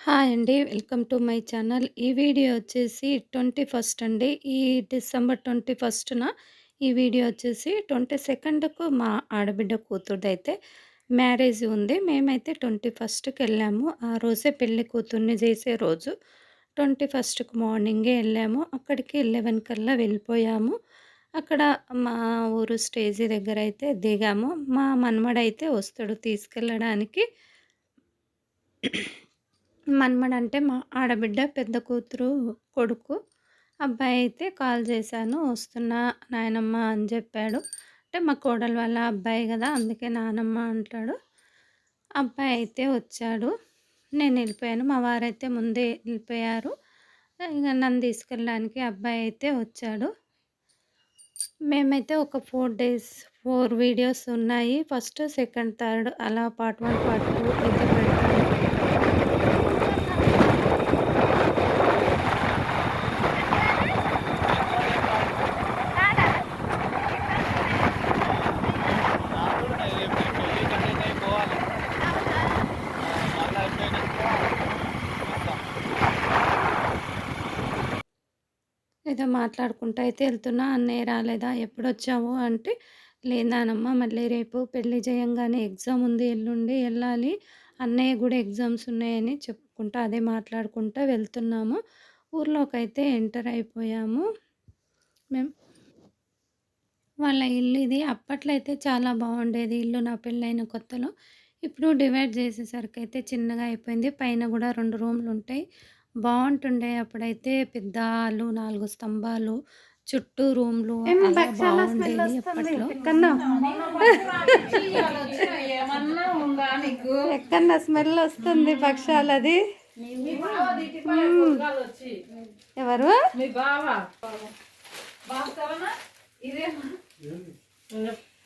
Hi అండి. Welcome to my channel. ఈ video వచ్చేసి 21 అండి. ఈ డిసెంబర్ 21న ఈ వీడియో వచ్చేసి 22కు మా ఆడబిడ్డ కూతురిదైతే మ్యారేజ్ ఉంది. మేమైతే 21కెళ్ళాము. ఆ రోజే పెళ్ళి కూతుర్ని చేసే రోజు. 21కి మార్నింగే వెళ్ళాము అక్కడికి 11 కల్లా వెళ్ళిపోయాము. అక్కడ మా ఊరు స్టేజి అయితే దిగాము. మా మనమడైతే వస్తాడు తీసుకెళ్ళడానికి. మనమడంటే మా ఆడబిడ్డ పెద్ద కూతురు కొడుకు. అబ్బాయి అయితే కాల్ చేశాను. వస్తున్నా నాయనమ్మ అని చెప్పాడు. అంటే మా కోడలు వాళ్ళ అబ్బాయి కదా! అందుకే నానమ్మ అంటాడు. అబ్బాయి అయితే వచ్చాడు. నేను వెళ్ళిపోయాను. మా వారైతే ముందే వెళ్ళిపోయారు. ఇక నన్ను తీసుకెళ్ళడానికి అబ్బాయి అయితే వచ్చాడు. మేమైతే ఒక ఫోర్ డేస్ ఫోర్ వీడియోస్ ఉన్నాయి. ఫస్ట్, సెకండ్, థర్డ్ అలా పార్ట్ వన్ పార్ట్ టూ అయితే పెడతాను. ఏదో మాట్లాడుకుంటూ అయితే వెళ్తున్నా. అన్నయ్య రాలేదా? ఎప్పుడొచ్చావు? అంటే లేదానమ్మా మళ్ళీ రేపు పెళ్ళి చేయంగానే ఎగ్జామ్ ఉంది ఎల్లుండి వెళ్ళాలి అన్నయ్య కూడా ఎగ్జామ్స్ ఉన్నాయని చెప్పుకుంటా అదే మాట్లాడుకుంటా వెళ్తున్నాము. ఊర్లోకి అయితే ఎంటర్ అయిపోయాము. మేము వాళ్ళ ఇల్లు ఇది. అప్పట్లో అయితే చాలా బాగుండేది ఇల్లు నా పెళ్ళైన కొత్తలో. ఇప్పుడు డివైడ్ చేసేసరికి అయితే చిన్నగా అయిపోయింది. పైన కూడా రెండు రూమ్లు ఉంటాయి బావుంటుండే అప్పుడైతే పెద్ద హాలు, 4 స్తంభాలు, చుట్టూ రూమ్‌లు అలా భక్షాల స్మెల్ వస్తుంది. అప్పట్లో. స్మెల్ పుస్తకాలు వచ్చి ఎవరు? మీ బావ భాస్కరనా ఇదేమా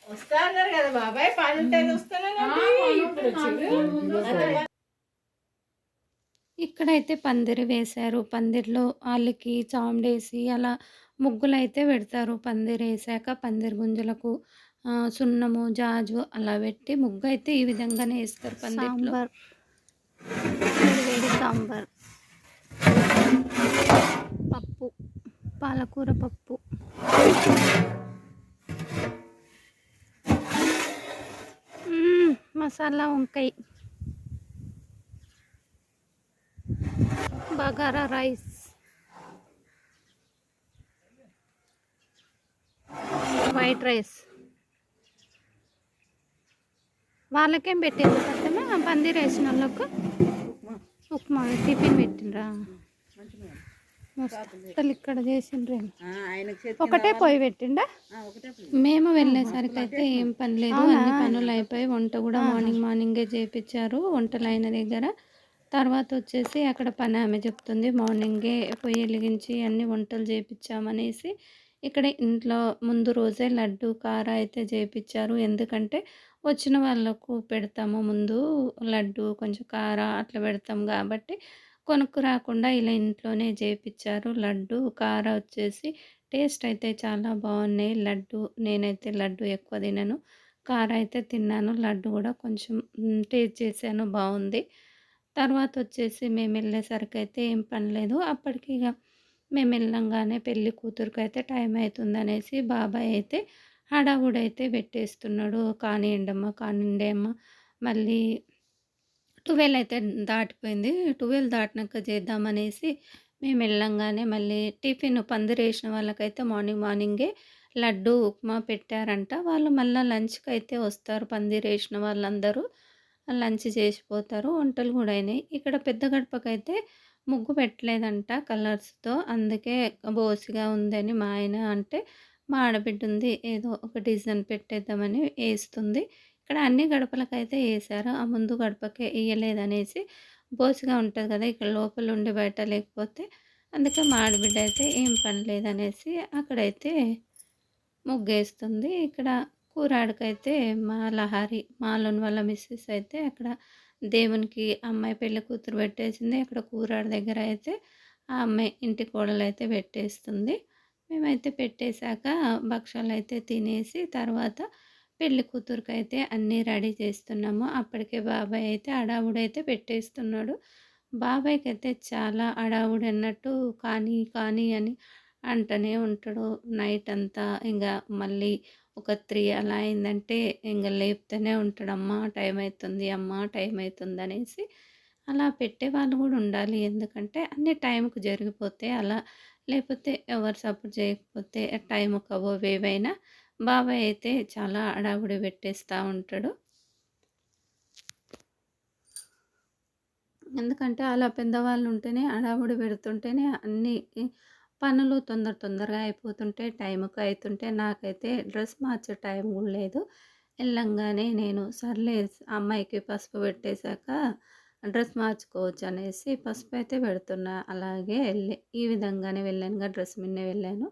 వస్తా అన్నారు కదా బాబాయ్ పని ఇప్పుడు వచ్చిండు ఇక్కడైతే పందిరి వేశారు. పందిరిలో వాళ్ళకి చాండేసి అలా ముగ్గులు అయితే పెడతారు. పందిరేసాక పందిరి గుంజలకు సున్నము, జాజు అలా పెట్టి ముగ్గు అయితే ఈ విధంగానే వేస్తారు పందిట్లో. సాంబార్ వేడి సాంబార్ పప్పు పాలకూర పప్పు మసాలా వంకాయ బగారా రైస్ వైట్ రైస్ వాళ్ళకేం పెట్టారు సత్యమా పందిరి వేసిన వాళ్ళకు ఉప్మా టిఫిన్ పెట్టినరా అసలు ఇక్కడ చేసిండ్రే. ఒకటే పొయ్యి పెట్టిండా? మేము వెళ్ళేసరికి అయితే ఏం పని లేదు. అన్ని పనులు అయిపోయి వంట కూడా మార్నింగ్ మార్నింగే చేపిచ్చారు. వంటలు అయిన దగ్గర. తర్వాత వచ్చేసి అక్కడ పని ఆమె చెప్తుంది. మార్నింగే పొయ్యి వెలిగించి అన్ని వంటలు చేయించామనేసి ఇక్కడ ఇంట్లో ముందు రోజే లడ్డు, కార అయితే చేయించారు ఎందుకంటే వచ్చిన వాళ్ళకు పెడతాము ముందు లడ్డు, కొంచెం కార అట్లా పెడతాం కాబట్టి కొనుక్కు రాకుండా ఇలా ఇంట్లోనే చేయించారు లడ్డు, కార వచ్చేసి టేస్ట్ అయితే చాలా బాగున్నాయి. లడ్డు నేనైతే లడ్డు ఎక్కువ తినను. కార అయితే తిన్నాను. లడ్డు కూడా కొంచెం టేస్ట్ చేశాను బాగుంది తర్వాత వచ్చేసి మేము వెళ్ళేసరికి అయితే ఏం పని లేదు. అప్పటికి ఇక మేము వెళ్ళంగానే పెళ్ళి అయితే టైం అవుతుందనేసి బాబాయ్ అయితే హడావుడైతే పెట్టేస్తున్నాడు. కానివ్వండమ్మ కానివ్వండేమ్మ మళ్ళీ 12 అయితే దాటిపోయింది. 12 దాటినాక చేద్దామనేసి మేము వెళ్ళంగానే మళ్ళీ టిఫిన్ పందిరేసిన వాళ్ళకైతే మార్నింగ్ మార్నింగే లడ్డు, ఉప్మా పెట్టారంట. వాళ్ళు మళ్ళీ లంచ్కి అయితే వస్తారు పందిరేసిన వాళ్ళందరూ. లంచ్ చేసిపోతారు. వంటలు కూడా అయినాయి. ఇక్కడ పెద్ద గడపకైతే ముగ్గు పెట్టలేదంట కలర్స్‌తో. అందుకే బోసిగా ఉందని మా ఆయన అంటే, మా ఆడబిడ్డ ఉంది ఏదో ఒక డిజైన్ పెట్టేద్దామని వేస్తుంది ఇక్కడ అన్ని గడపలకైతే వేసారు ఆ ముందు గడపకే వేయలేదనేసి బోసిగా ఉంటుంది కదా! ఇక్కడ లోపల ఉండి బయట లేకపోతే అందుకే మా ఆడబిడ్డ అయితే ఏం పని లేదనేసి అక్కడైతే ముగ్గేస్తుంది. ఇక్కడ కూరాడికైతే మా లహరి మాలోని వాళ్ళ మిస్సెస్ అయితే అక్కడ దేవునికి అమ్మాయి పెళ్ళి కూతురు పెట్టేసింది. అక్కడ కూరాడి దగ్గర అయితే ఆ అమ్మాయి ఇంటి కోడలైతే పెట్టేస్తుంది. మేమైతే పెట్టేశాక భక్షాలైతే తినేసి తర్వాత పెళ్ళి కూతురికైతే అన్నీ రెడీ చేస్తున్నాము. అప్పటికే బాబాయ్ అయితే అడావుడైతే పెట్టేస్తున్నాడు. బాబాయ్‌కి అయితే చాలా అడావుడు అన్నట్టు కానీ, కానీ అని అంటనే ఉంటాడు. నైట్ అంతా ఇంకా మళ్ళీ ఒక త్రీ అలా అయిందంటే ఇంకా లేపుతూనే ఉంటాడమ్మా టైం అవుతుంది అమ్మా టైం అవుతుంది అనేసి. అలా పెట్టేవాళ్ళు కూడా ఉండాలి. ఎందుకంటే అన్నీ టైంకు జరిగిపోతే అలా లేకపోతే ఎవరు సపోర్ట్ చేయకపోతే టైం కవో ఏవైనా. బాబాయ్ అయితే చాలా అడావుడి పెట్టేస్తూ ఉంటాడు. ఎందుకంటే అలా పెద్దవాళ్ళు ఉంటేనే అడావుడి పెడుతుంటేనే అన్నీ పనులు తొందర తొందరగా అయిపోతుంటే టైంకు అవుతుంటే నాకైతే డ్రెస్ మార్చే టైం కూడా లేదు. వెళ్ళంగానే నేను సర్లే అమ్మాయికి పసుపు పెట్టేశాక డ్రెస్ మార్చుకోవచ్చు అనేసి పసుపు అయితే పెడుతున్నా. అలాగే వెళ్ళి ఈ విధంగానే వెళ్ళానుగా డ్రెస్ మిన్నే వెళ్ళాను.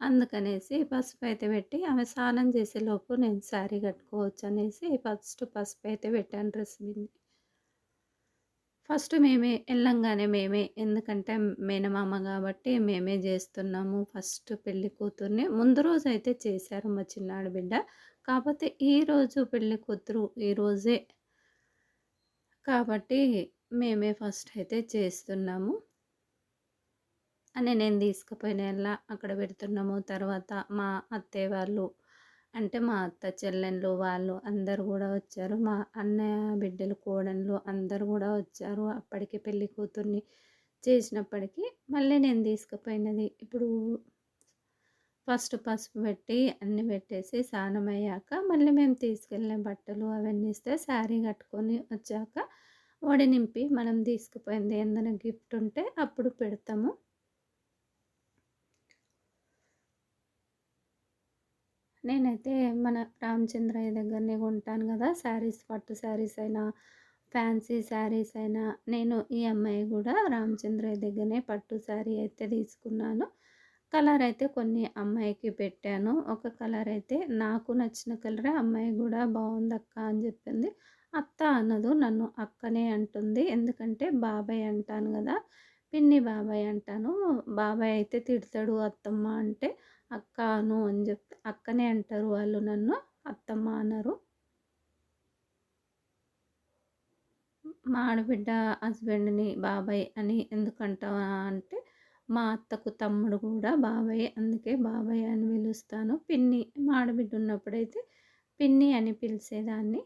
అందుకనేసి పసుపు అయితే పెట్టి ఆమె స్నానం చేసేలోపు నేను శారీ కట్టుకోవచ్చు అనేసి ఫస్ట్ పసుపు అయితే పెట్టాను డ్రెస్ మిన్నే ఫస్ట్ మేమే వెళ్ళంగానే మేమే ఎందుకంటే మేనమామ కాబట్టి మేమే చేస్తున్నాము. ఫస్ట్ పెళ్ళి కూతుర్ని ముందు రోజు అయితే చేశారు మా చిన్నాడు బిడ్డ. కాకపోతే ఈరోజు పెళ్ళి కూతురు ఈరోజే కాబట్టి మేమే ఫస్ట్ అయితే చేస్తున్నాము. అని నేను తీసుకుపోయినల్లా అక్కడ పెడుతున్నాము. తర్వాత మా అత్తయ్య వాళ్ళు అంటే మా అత్త చెల్లెళ్ళు వాళ్ళు అందరు కూడా వచ్చారు. మా అన్నయ్య బిడ్డలు, కోడళ్ళు అందరు కూడా వచ్చారు. అప్పటికి పెళ్ళి కూతుర్ని చేసినప్పటికీ మళ్ళీ నేను తీసుకుపోయినది ఇప్పుడు ఫస్ట్ పసుపు పెట్టి అన్నీ పెట్టేసి స్నానం అయ్యాక మళ్ళీ మేము తీసుకెళ్ళిన బట్టలు అవన్నీ ఇస్తే శారీ కట్టుకొని వచ్చాక ఒడి నింపి మనం తీసుకుపోయింది ఏదైనా గిఫ్ట్ ఉంటే అప్పుడు పెడతాము. నేనైతే మన రామచంద్రయ్య దగ్గరనే కొంటాను కదా! శారీస్ పట్టు శారీస్ అయినా, ఫ్యాన్సీ శారీస్ అయినా నేను ఈ అమ్మాయి కూడా రామచంద్రయ్య దగ్గరనే పట్టు శారీ అయితే తీసుకున్నాను. కలర్ అయితే కొన్ని అమ్మాయికి పెట్టాను. ఒక కలర్ అయితే నాకు నచ్చిన కలరే అమ్మాయి కూడా బాగుంది అక్క అని చెప్పింది. అత్త అనదు నన్ను అక్కనే అంటుంది. ఎందుకంటే బాబాయ్ అంటాను కదా! పిన్ని బాబాయ్ అంటాను. బాబాయ్ అయితే తిడతాడు అత్తమ్మ అంటే అక్క అను అని చెప్తే అక్కనే అంటారు వాళ్ళు నన్ను. అత్తమ్మ అన్నారు మా ఆడబిడ్డ హస్బెండ్‌ని బాబాయ్ అని ఎందుకంటావా అంటే మా అత్తకు తమ్ముడు కూడా బాబాయ్ అందుకే బాబాయ్ అని పిలుస్తాను. పిన్ని మా ఆడబిడ్డ ఉన్నప్పుడైతే పిన్ని అని పిలిచేదాన్ని.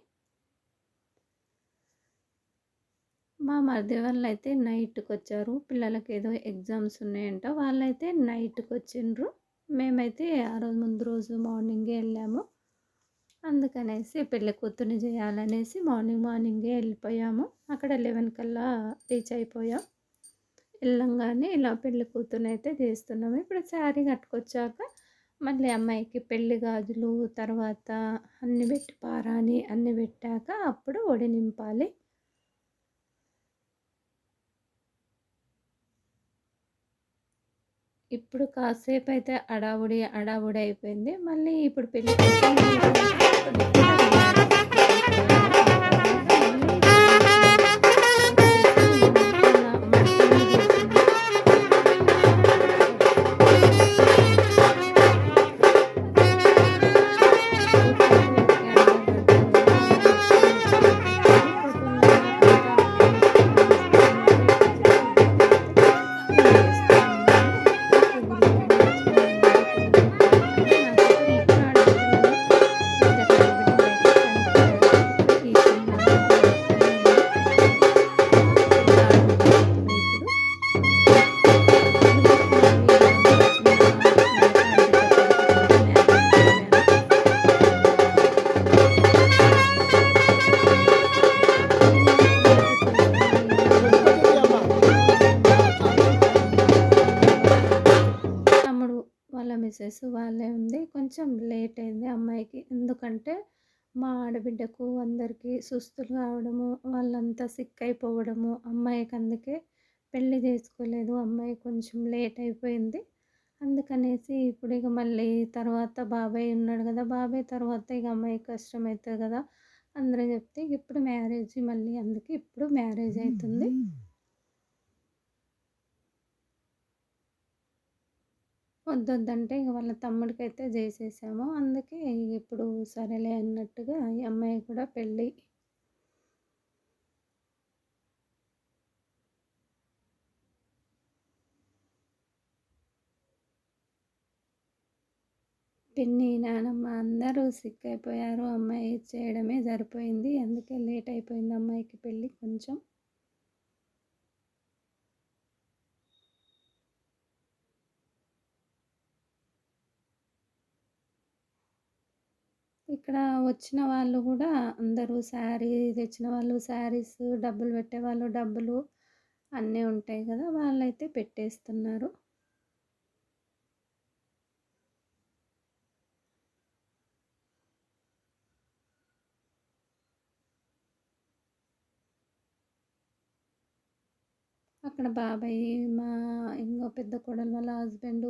మా మరిది వాళ్ళైతే నైట్‌కొచ్చారు. పిల్లలకేదో ఎగ్జామ్స్ ఉన్నాయంట. వాళ్ళైతే నైట్‌కొచ్చిండ్రు. మేమైతే ఆ రోజు ముందు రోజు మార్నింగే వెళ్ళాము అందుకనేసి పెళ్ళి కూతుర్ని చేయాలనేసి మార్నింగ్ మార్నింగే వెళ్ళిపోయాము. అక్కడ 11 కల్లా రీచ్ అయిపోయాం. వెళ్ళంగానే ఇలా పెళ్ళికూతురుని అయితే చేస్తున్నాము. ఇప్పుడు శారీ కట్టుకొచ్చాక మళ్ళీ అమ్మాయికి పెళ్ళి గాజులు తర్వాత అన్నీ పెట్టి పారాని అన్నీ పెట్టాక అప్పుడు ఒడి నింపాలి. ఇప్పుడు కాసేపు అయితే హడావుడి, హడావుడి అయిపోయింది. మళ్ళీ ఇప్పుడు పెళ్ళి సుస్తులు కావడము, వాళ్ళంతా సిక్ అయిపోవడము, అమ్మాయికి అందుకే పెళ్ళి చేసుకోలేదు. అమ్మాయి కొంచెం లేట్ అయిపోయింది. అందుకనేసి ఇప్పుడు ఇక మళ్ళీ తర్వాత బాబాయ్ ఉన్నాడు కదా! బాబాయ్ తర్వాత ఇక అమ్మాయికి అవుతుంది కదా! అందరూ చెప్తే ఇప్పుడు మ్యారేజ్ మళ్ళీ అందుకే ఇప్పుడు మ్యారేజ్ అవుతుంది వద్దొద్దంటే ఇక వాళ్ళ తమ్ముడికైతే చేసేసాము. అందుకే ఇప్పుడు సరేలే అన్నట్టుగా ఈ అమ్మాయి కూడా పెళ్ళి పిన్ని నానమ్మ అందరూ సిక్ అయిపోయారు అమ్మాయి చేయడమే సరిపోయింది. అందుకే లేట్ అయిపోయింది అమ్మాయికి పెళ్ళి కొంచెం. ఇక్కడ వచ్చిన వాళ్ళు కూడా అందరూ శారీ తెచ్చిన వాళ్ళు శారీస్ డబ్బులు పెట్టే వాళ్ళు డబ్బులు అన్నీ ఉంటాయి కదా. వాళ్ళైతే పెట్టేస్తున్నారు. అక్కడ బాబాయ్ మా ఇంకో పెద్ద కోడలు వాళ్ళ హస్బెండ్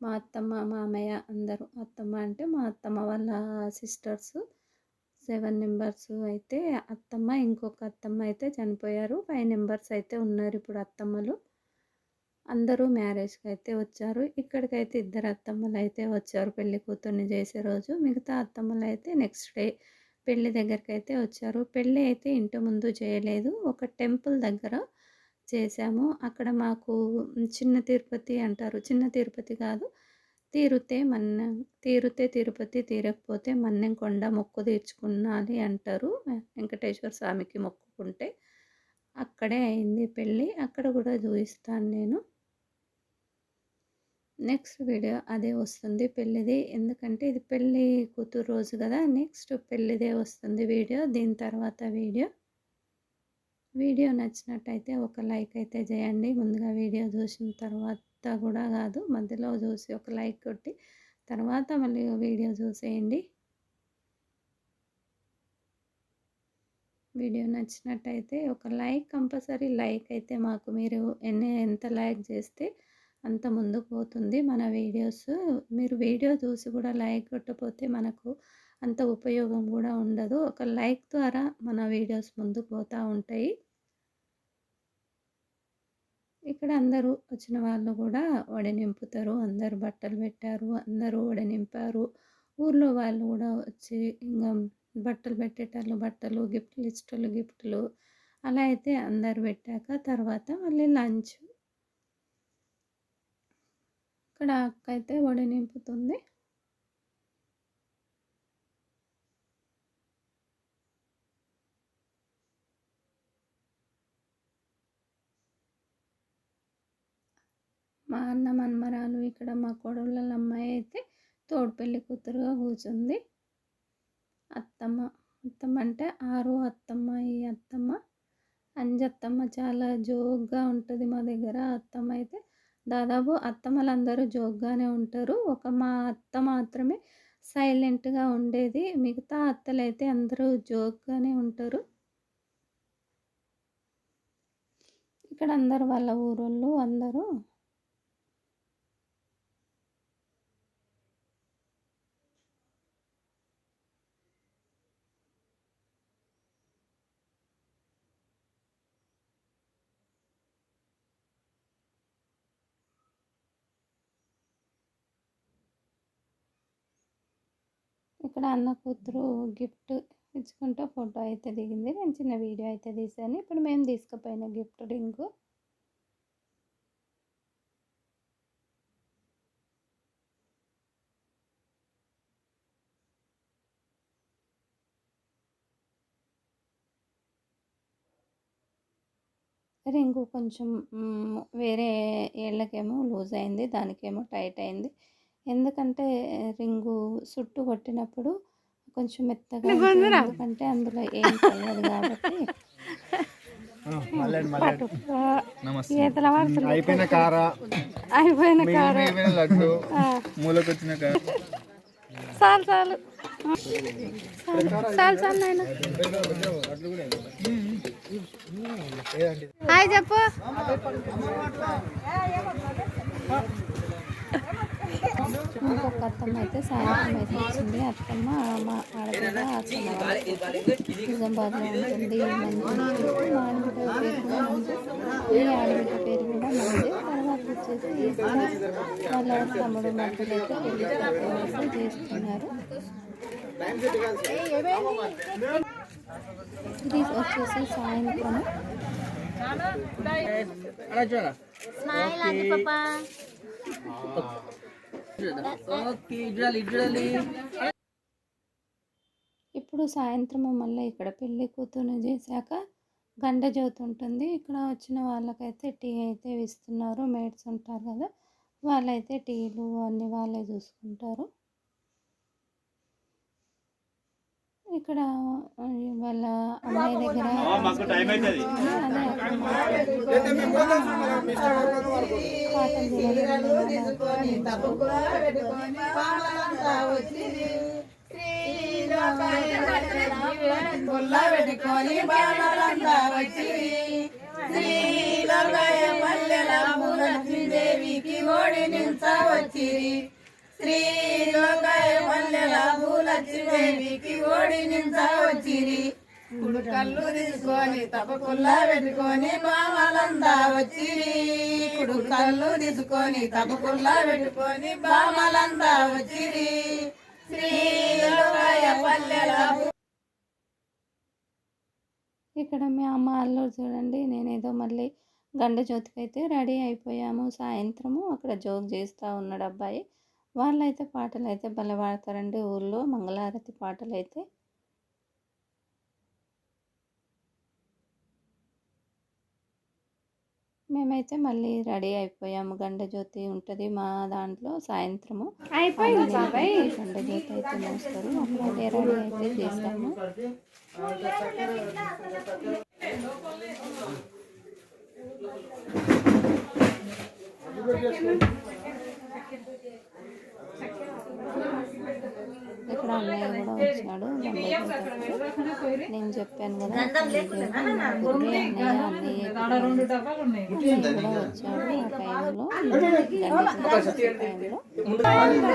మా అత్తమ్మ మామయ్య అందరూ. అత్తమ్మ అంటే మా అత్తమ్మ వాళ్ళ సిస్టర్స్. సెవెన్ మెంబర్స్ అయితే అత్తమ్మ ఇంకొక అత్తమ్మ అయితే చనిపోయారు. ఫైవ్ మెంబర్స్ అయితే ఉన్నారు ఇప్పుడు అత్తమ్మలు. అందరూ మ్యారేజ్కి అయితే వచ్చారు. ఇక్కడికైతే ఇద్దరు అత్తమ్మలు అయితే వచ్చారు పెళ్ళి కూతుర్ని చేసే రోజు. మిగతా అత్తమ్మలు అయితే నెక్స్ట్ డే పెళ్ళి దగ్గరికి అయితే వచ్చారు. పెళ్ళి అయితే ఇంటి ముందు చేయలేదు. ఒక టెంపుల్ దగ్గర చేశాము అక్కడ మాకు చిన్న తిరుపతి అంటారు. చిన్న తిరుపతి కాదు. తీరుతే మన్న తీరుతే తిరుపతి తీరకపోతే మన్నెం కొండ మొక్కు తీర్చుకున్నాలి అంటారు. వెంకటేశ్వర స్వామికి మొక్కుకుంటే అక్కడే అయింది పెళ్ళి. అక్కడ కూడా చూపిస్తాను నేను. నెక్స్ట్ వీడియో అదే వస్తుంది పెళ్ళిది. ఎందుకంటే ఇది పెళ్ళి కూతురు రోజు కదా. నెక్స్ట్ పెళ్ళిదే వస్తుంది వీడియో. దీని తర్వాత వీడియో. వీడియో నచ్చినట్టయితే ఒక లైక్ అయితే చేయండి. ముందుగా వీడియో చూసిన తర్వాత కూడా కాదు మధ్యలో చూసి ఒక లైక్ కొట్టి తర్వాత మళ్ళీ వీడియో చూసేయండి. వీడియో నచ్చినట్టయితే ఒక లైక్ కంపల్సరీ లైక్ అయితే మాకు మీరు ఎన్ని ఎంత లైక్ చేస్తే అంత ముందుకు పోతుంది మన వీడియోస్. మీరు వీడియో చూసి కూడా లైక్ కొట్టకపోతే మనకు అంత ఉపయోగం కూడా ఉండదు. ఒక లైక్ ద్వారా మన వీడియోస్ ముందుకు పోతూ ఉంటాయి. ఇక్కడ అందరూ వచ్చిన వాళ్ళు కూడా వడ నింపుతారు. అందరు బట్టలు పెట్టారు. అందరూ వడ నింపారు. ఊర్లో వాళ్ళు కూడా వచ్చి ఇంకా బట్టలు పెట్టేటోళ్ళు బట్టలు గిఫ్ట్లు ఇచ్చేటోళ్ళు గిఫ్ట్లు అలా అయితే అందరు పెట్టాక తర్వాత మళ్ళీ లంచ్. ఇక్కడ అక్క అయితే వడ నింపుతుంది. మా అన్న మన్మరాలు ఇక్కడ మా కోడళ్ళ అమ్మాయి అయితే తోడు పెళ్ళి కూతురుగా కూర్చుంది అత్తమ్మ అత్తమ్మ అంటే ఆరు అత్తమ్మ ఈ అత్తమ్మ అంజత్తమ్మ చాలా జోక్గా ఉంటుంది మా దగ్గర. అత్తమ్మ అయితే దాదాపు అత్తమ్మలందరూ జోక్గానే ఉంటారు. ఒక మా అత్త మాత్రమే సైలెంట్గా ఉండేది. మిగతా అత్తలైతే అందరూ జోక్గానే ఉంటారు. ఇక్కడ అందరు వాళ్ళ ఊరోళ్ళు అందరూ ఇక్కడ అన్న కూతురు గిఫ్ట్ ఇచ్చుకుంటూ ఫోటో అయితే దిగింది. నేను చిన్న వీడియో అయితే తీసాను ఇప్పుడు మేము తీసుకుపోయిన గిఫ్ట్ రింగు. రింగు కొంచెం వేరే ఏళ్ళకేమో లూజ్ అయింది. దానికేమో టైట్ అయింది. ఎందుకంటే రింగు సుట్టు కొట్టినప్పుడు కొంచెం మెత్తగా. ఎందుకంటే అందులో ఏం తెలియదు కాబట్టి. ఈతల వాడుతుంది అయిపోయిన కార? అయిపోయిన కారు? అయిపోయిన లడ్డు? మూలకు వచ్చిన కార చాలు చాలు. చాలు చాలు నాయన. హాయ్ చెప్పు. ఇంకొక అత్తమ్మ అయితే సాయంత్రం అయితే వచ్చింది. అత్తమ్మ మా ఆడపిల్ల అత్తమ్మ నిజామాబాద్లో ఉంటుంది. ఈ మంచి ఆడబిడ్డ పేరు కూడా మంచి ఈ ఆడబిడ్డ పేరు కూడా మంచి తర్వాత వచ్చేసి వాళ్ళ తమ్ముడు మధ్యలో అయితే పెళ్ళి చేస్తున్నారు. ఇది వచ్చేసి సాయంత్రం. ఓకే ఇడ్రాలి ఇడ్రాలి ఇప్పుడు సాయంత్రం మళ్ళీ ఇక్కడ పెళ్ళి కూతురు చేశాక గండ జ్యోతి ఉంటుంది. ఇక్కడ వచ్చిన వాళ్ళకైతే టీ అయితే ఇస్తున్నారు. మేడ్స్ ఉంటారు కదా వాళ్ళైతే టీలు అన్నీ వాళ్ళే చూసుకుంటారు. ఇక్కడ వాళ్ళ అమ్మాయి దగ్గర. పెట్టుకొని బాణాలంతా వచ్చి శ్రీలోకయ మల్లెల పూలక్ష్మీదేవికి ఓడి వచ్చి శ్రీలోకయ మల్లెల పూలక్ష్మీదేవికి ఓడి నించ వచ్చిరి. కుడు కళ్ళు తీసుకొని తపకుల్లా పెట్టుకొని బామలంతా వచ్చిరి. ఇప్పుడు కళ్ళు తీసుకొని తపకుల్లా పెట్టుకొని బామలంతా వచ్చిరి. శ్రీలోకయ పల్లెల ఇక్కడ మీ అమ్మ అల్లుడు చూడండి. నేనేదో మళ్ళీ గండ జ్యోతికి అయితే రెడీ అయిపోయాము. సాయంత్రము అక్కడ జోక్ చేస్తూ ఉన్నాడు అబ్బాయి. వాళ్ళైతే పాటలు అయితే భలే పాడతారండి ఊళ్ళో మంగళారతి పాటలు అయితే మేమైతే మళ్ళీ రెడీ అయిపోయాము. గండ జ్యోతి ఉంటుంది మా దాంట్లో సాయంత్రము. గండ జ్యోతి అయితే మోస్తారు. అప్పుడైతే రెడీ అయితే చేస్తాము ఇక్కడ అన్నయ్య కూడా వచ్చాడు. నేను చెప్పాను కదా అన్నయ్య కూడా వచ్చాడు ఆ టైంలో. టైంలో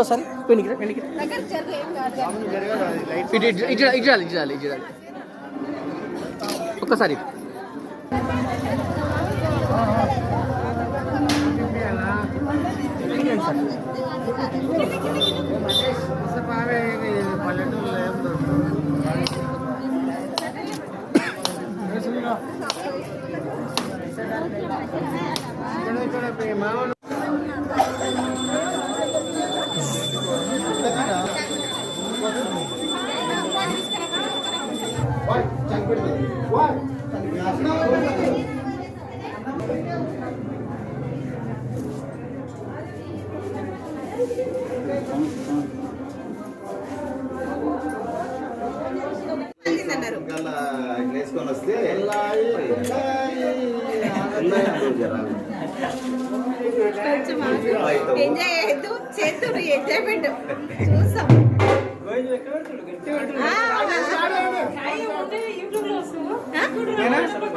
చూసారి పెళ్ళికి పెళ్ళికి ఇటు ఇటు ఇటు ఇటు ఇటు ఇటు ఒక్కసారి.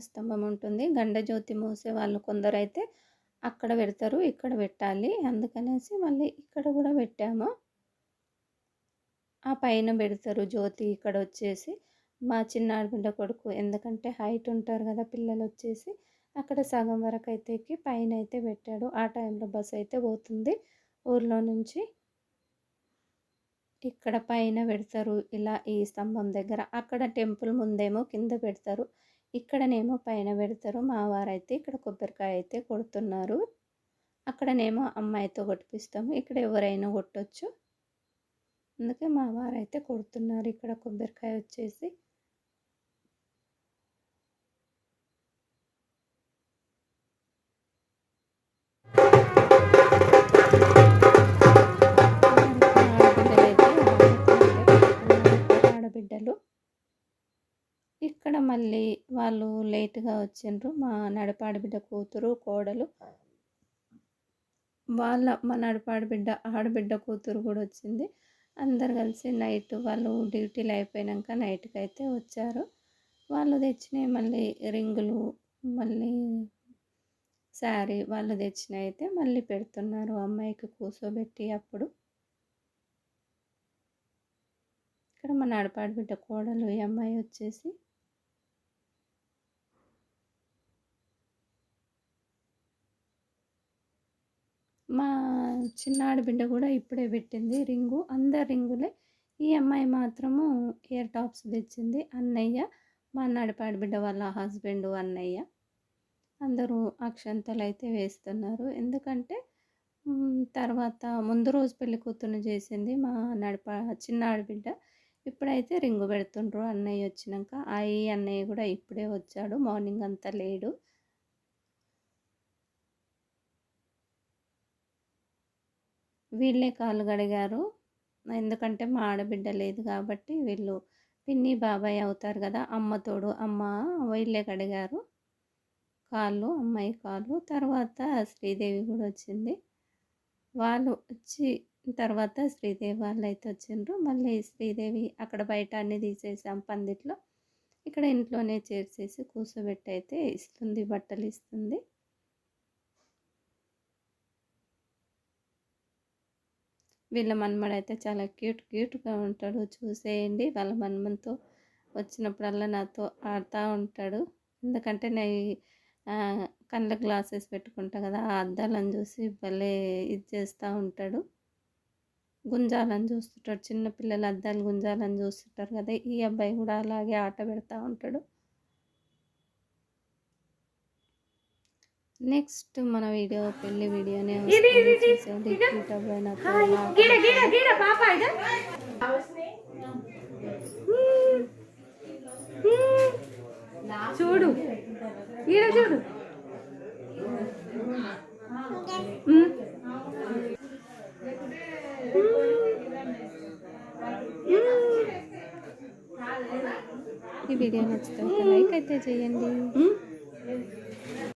స్తంభం ఉంటుంది గండజ్యోతి మోసే వాళ్ళు కొందరైతే అక్కడ పెడతారు ఇక్కడ పెట్టాలి అందుకనేసి మళ్ళీ ఇక్కడ కూడా పెట్టాము ఆ పైన పెడతారు జ్యోతి ఇక్కడ వచ్చేసి మా చిన్న ఆడబిడ్డ కొడుకు ఎందుకంటే హైట్ ఉంటారు కదా పిల్లలు వచ్చేసి అక్కడ సగం వరకు అయితే ఎక్కి పైన అయితే పెట్టాడు ఆ టైంలో బస్ అయితే పోతుంది ఊర్లో నుంచి ఇక్కడ పైన పెడతారు ఇలా ఈ స్తంభం దగ్గర అక్కడ టెంపుల్ ముందేమో కింద పెడతారు ఇక్కడనేమో పైన పెడతారు. మా వారైతే ఇక్కడ కొబ్బరికాయ అయితే కొడుతున్నారు. అక్కడనేమో అమ్మాయితో కొట్టిపిస్తాము. ఇక్కడ ఎవరైనా కొట్టొచ్చు. అందుకే మా వారైతే కొడుతున్నారు. ఇక్కడ కొబ్బరికాయ వచ్చేసి. ఆడబిడ్డలు. ఇక్కడ మళ్ళీ వాళ్ళు లేట్గా వచ్చిండ్రు. మా నడపాడబిడ్డ కూతురు కోడలు. వాళ్ళ మా నడపాడబిడ్డ ఆడబిడ్డ కూతురు కూడా వచ్చింది. అందరు కలిసి నైట్ వాళ్ళు డ్యూటీలు అయిపోయాక నైట్కి అయితే వచ్చారు. వాళ్ళు తెచ్చినవి మళ్ళీ రింగులు మళ్ళీ శారీ వాళ్ళు తెచ్చినవి అయితే మళ్ళీ పెడుతున్నారు. అమ్మాయికి కూర్చోబెట్టి అప్పుడు. ఇక్కడ మా నడపాడు బిడ్డ కోడలు ఈ అమ్మాయి వచ్చేసి మా చిన్నాడి బిడ్డ కూడా ఇప్పుడే పెట్టింది రింగు. అందరు రింగులే. ఈ అమ్మాయి మాత్రము ఇయర్ టాప్స్ తెచ్చింది అన్నయ్య మా నడిపాడు బిడ్డ వాళ్ళ హస్బెండ్ అన్నయ్య. అందరూ అక్షంతలు అయితే వేస్తున్నారు. ఎందుకంటే తర్వాత ముందు రోజు పెళ్ళి కూతురు చేసింది మా నడప చిన్నాడు బిడ్డ. ఇప్పుడైతే రింగు పెడుతుండ్రు. అన్నయ్య వచ్చినాక ఆ ఈ అన్నయ్య కూడా ఇప్పుడే వచ్చాడు. మార్నింగ్ అంతా లేడు. వీళ్ళే కాళ్ళు కడిగారు. ఎందుకంటే మా ఆడబిడ్డ లేదు కాబట్టి వీళ్ళు పిన్ని బాబాయ్ అవుతారు కదా అమ్మ తోడు అమ్మ వీళ్ళే కడిగారు. కాళ్ళు అమ్మాయి కాళ్ళు. తర్వాత శ్రీదేవి కూడా వచ్చింది. వాళ్ళు వచ్చి తర్వాత శ్రీదేవి వాళ్ళు అయితే వచ్చిండ్రు. మళ్ళీ శ్రీదేవి అక్కడ బయట అన్ని తీసేసాం పందిట్లో. ఇక్కడ ఇంట్లోనే చేర్చేసి కూర్చోబెట్టి అయితే ఇస్తుంది బట్టలు ఇస్తుంది వీళ్ళ మన్మడు అయితే చాలా క్యూట్ క్యూట్గా ఉంటాడు. చూసేయండి. వాళ్ళ మన్మన్తో వచ్చినప్పుడల్లా నాతో ఆడుతూ ఉంటాడు. ఎందుకంటే నేను కళ్ళ గ్లాసెస్ పెట్టుకుంటా కదా ఆ అద్దాలను చూసి భలే ఇది చేస్తూ ఉంటాడు. గుంజాలని చూస్తుంటాడు. చిన్నపిల్లలు అద్దాలు గుంజాలని చూస్తుంటారు కదా ఈ అబ్బాయి కూడా అలాగే ఆట పెడతా ఉంటాడు. నెక్స్ట్ మన వీడియో పెళ్ళి వీడియోనే వస్తుంది. చూడు. ఈడ చూడు. వీడియో నచ్చితే లైక్ అయితే చేయండి.